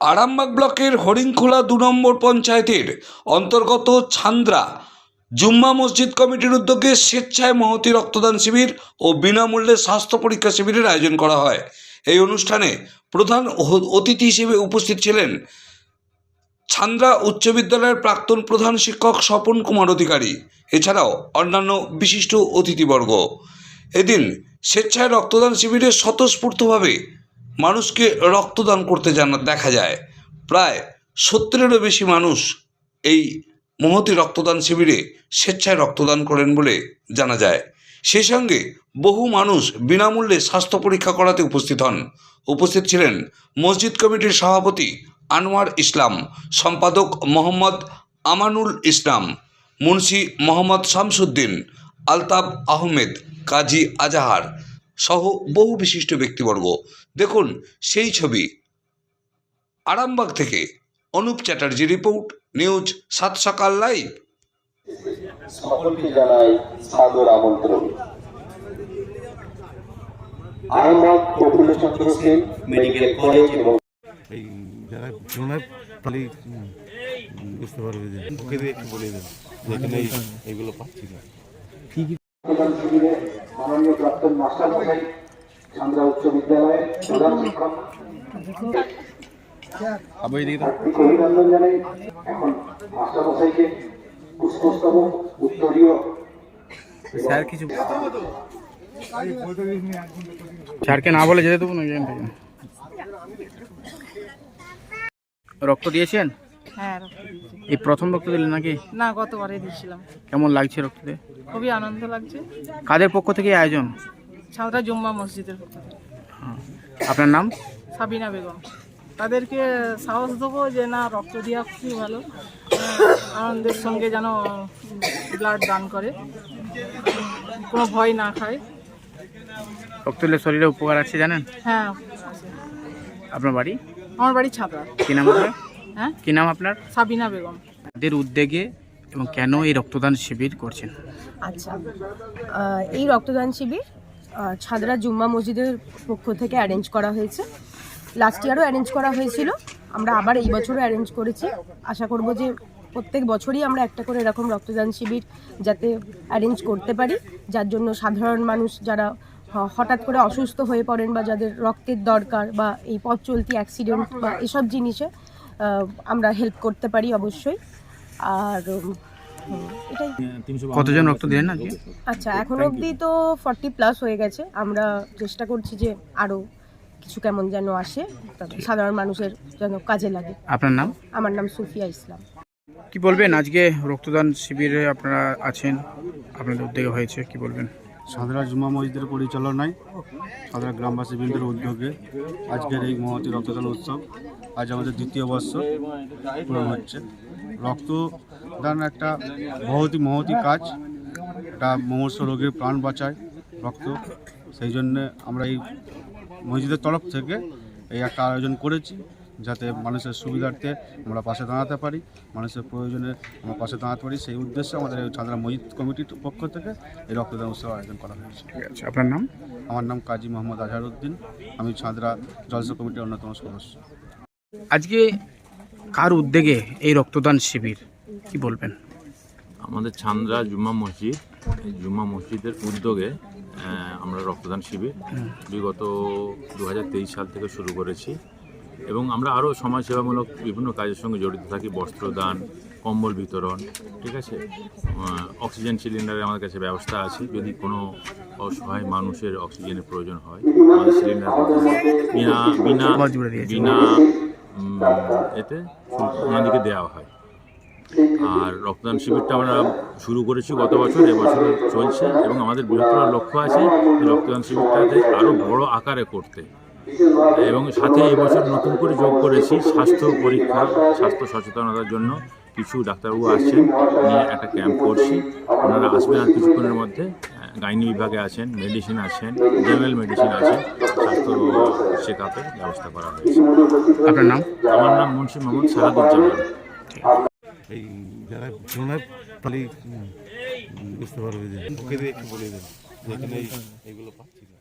আরামবাগ ব্লকের হরিংখোলা দু নম্বর পঞ্চায়েতের অন্তর্গত ছান্দ্রা জুম্মা মসজিদ কমিটির উদ্যোগে স্বেচ্ছায় মহতি রক্তদান শিবির ও বিনামূল্যে স্বাস্থ্য পরীক্ষা শিবিরের আয়োজন করা হয়। এই অনুষ্ঠানে প্রধান অতিথি হিসেবে উপস্থিত ছিলেন ছান্দ্রা উচ্চ বিদ্যালয়ের প্রাক্তন প্রধান শিক্ষক স্বপন কুমার অধিকারী। এছাড়াও অন্যান্য বিশিষ্ট অতিথিবর্গ। এদিন স্বেচ্ছায় রক্তদান শিবিরে স্বতঃস্ফূর্তভাবে মানুষকে রক্তদান করতে জানা দেখা যায়। প্রায় সত্তরেরও বেশি মানুষ এই মহতি রক্তদান শিবিরে স্বেচ্ছায় রক্তদান করেন বলে জানা যায়। সেই সঙ্গে বহু মানুষ বিনামূল্যে স্বাস্থ্য পরীক্ষা করাতে উপস্থিত হন। উপস্থিত ছিলেন মসজিদ কমিটির সভাপতি আনোয়ার ইসলাম, সম্পাদক মোহাম্মদ আমানুল ইসলাম, মুন্সি মোহাম্মদ শামসুদ্দিন আলতাব আহমেদ, কাজী আজাহার সহ বহু বিশিষ্ট ব্যক্তিবর্গ। দেখুন সেই ছবি। আরামবাগ থেকে অনুপ চ্যাটার্জি রিপোর্ট নিউজ সাত সকাল লাইভ। সকলকে জানাই সাদর আমন্ত্রণ। আরামবাগ প্রফুল্ল সেন মেডিকেল কলেজ এবং এই যারা শোনার তাহলে বুঝতে পারবে যে ওকে দিয়ে একটু বলে দেন। যে এইগুলো পাচ্ছি না। রক্তদান শিবিরে মাননীয় প্রাক্তন মাস্টার মশাই চান্দ্রা উচ্চ বিদ্যালয়ের প্রধান শিক্ষক হার্দিক অভিনন্দন জানাই। এখন মাস্টার মশাইকে পুষ্পস্তবক উত্তরীয় স্যার কিছু স্যারকে না বলে যেতে দেবো না রক্ত দিয়েছেন? হ্যাঁ রক্ত দিয়েছি। এই প্রথম রক্ত দিলেন নাকি? না গতবারে দিয়েছিলাম। কেমন লাগছে রক্ত দিয়ে খুবই আনন্দ লাগছে। কাদের পক্ষ থেকে এই আয়োজন? ছাত্রা জুম্মা মসজিদের পক্ষ থেকে। হ্যাঁ। আপনার নাম? সাবিনা বেগম। তাদেরকে সাহস দেবো যে না রক্ত দেওয়া খুবই ভালো। আহ, আনন্দের সঙ্গে যেন ব্লাড দান করে। কোনো ভয় না খায়। রক্ত দিলে শরীরে উপকার আছে জানেন? হ্যাঁ আপনার বাড়ি? আমার বাড়ি ছাত্রা কি নাম আপনার? হ্যাঁ? কি নাম আপনার? সাবিনা বেগম। তাদের উদ্যোগে এবং কেন এই রক্তদান শিবির করছেন? আচ্ছা এই রক্তদান শিবির ছাদরা জুম্মা মসজিদের পক্ষ থেকে অ্যারেঞ্জ করা হয়েছে। লাস্ট ইয়ারও অ্যারেঞ্জ করা হয়েছিল। আমরা আবার এই বছরও অ্যারেঞ্জ করেছি। আশা করব যে প্রত্যেক বছরই আমরা একটা করে এরকম রক্তদান শিবির যাতে অ্যারেঞ্জ করতে পারি। যার জন্য সাধারণ মানুষ যারা হঠাৎ করে অসুস্থ হয়ে পড়েন বা যাদের রক্তের দরকার বা এই পথ চলতি অ্যাক্সিডেন্ট বা এসব জিনিসে আমরা হেল্প করতে পারি অবশ্যই। আর এটাই। কতজন রক্ত দিলেন আজকে আচ্ছা এখন অবধি তো ফর্টি প্লাস হয়ে গেছে। আমরা চেষ্টা করছি যে আরও কিছু কেমন যেন আসে সাধারণ মানুষের যেন কাজে লাগে। আপনার নাম? আমার নাম সুফিয়া ইসলাম। কি বলবেন? আজকে রক্তদান শিবিরে আপনারা আছেন আপনাদের উদ্যোগে হয়েছে কি বলবেন? সাঁতরা জুমা মসজিদের পরিচালনায় সাঁতরা গ্রামবাসী বৃন্দের উদ্যোগে আজকের এই মহতি রক্তদান উৎসব আজ আমাদের দ্বিতীয় বর্ষ পূরণ হচ্ছে। রক্তদান একটা মহতি মহতি কাজ। একটা মমস্য রোগীর প্রাণ বাঁচায় রক্ত। সেই জন্যে আমরা এই মসজিদের তরফ থেকে এই একটা আয়োজন করেছি। যাতে মানুষের সুবিধার্থে আমরা পাশে দাঁড়াতে পারি মানুষের প্রয়োজনে আমরা পাশে দাঁড়াতে পারি। সেই উদ্দেশ্যে আমাদের এই ছাত্রা মসজিদ কমিটির পক্ষ থেকে এই রক্তদান উৎসব আয়োজন করা হয়েছে। ঠিক আছে আপনার নাম? আমার নাম কাজী মোহাম্মদ আজহারউদ্দিন। আমি ছাদরা জলসা কমিটির অন্যতম সদস্য। আজকে কার উদ্যোগে এই রক্তদান শিবির কি বলবেন? আমাদের ছান্দ্রা জুম্মা মসজিদ এই জুম্মা মসজিদের উদ্যোগে আমরা রক্তদান শিবির বিগত দুহাজার তেইশ সাল থেকে শুরু করেছি। এবং আমরা আরও সমাজসেবামূলক বিভিন্ন কাজের সঙ্গে জড়িত থাকি, বস্ত্রদান, কম্বল বিতরণ, ঠিক আছে? অক্সিজেন সিলিন্ডারের আমাদের কাছে ব্যবস্থা আছে। যদি কোনো অসহায় মানুষের অক্সিজেনের প্রয়োজন হয় আমাদের সিলিন্ডার বিনা বিনা। বিনা এতে ওনাদেরকে দেওয়া হয়। আর রক্তদান শিবিরটা আমরা শুরু করেছি গত বছর এবছর চলছে এবং আমাদের বৃহত্তর লক্ষ্য আছে রক্তদান শিবিরটাতে আরও বড় আকারে করতে। এবং সাথে এবছর নতুন করে যোগ করেছি স্বাস্থ্য পরীক্ষা স্বাস্থ্য সচেতনতার জন্য কিছু ডাক্তারবাবু আসছেন নিয়ে একটা ক্যাম্প করছি। ওনারা আসবেন আর কিছুক্ষণের মধ্যে গাইনি বিভাগে আছেন মেডিসিন আছেন জেনারেল মেডিসিন আছেন স্বাস্থ্য চেক আপের ব্যবস্থা করা হয়েছে। আপনার নাম? আমার নাম মুন্সি মোহাম্মদ শাহাদুজ্জামান এই যারা বুঝতে পারবে যে ওকে দিয়ে একটু বলে দেন পাচ্ছি না।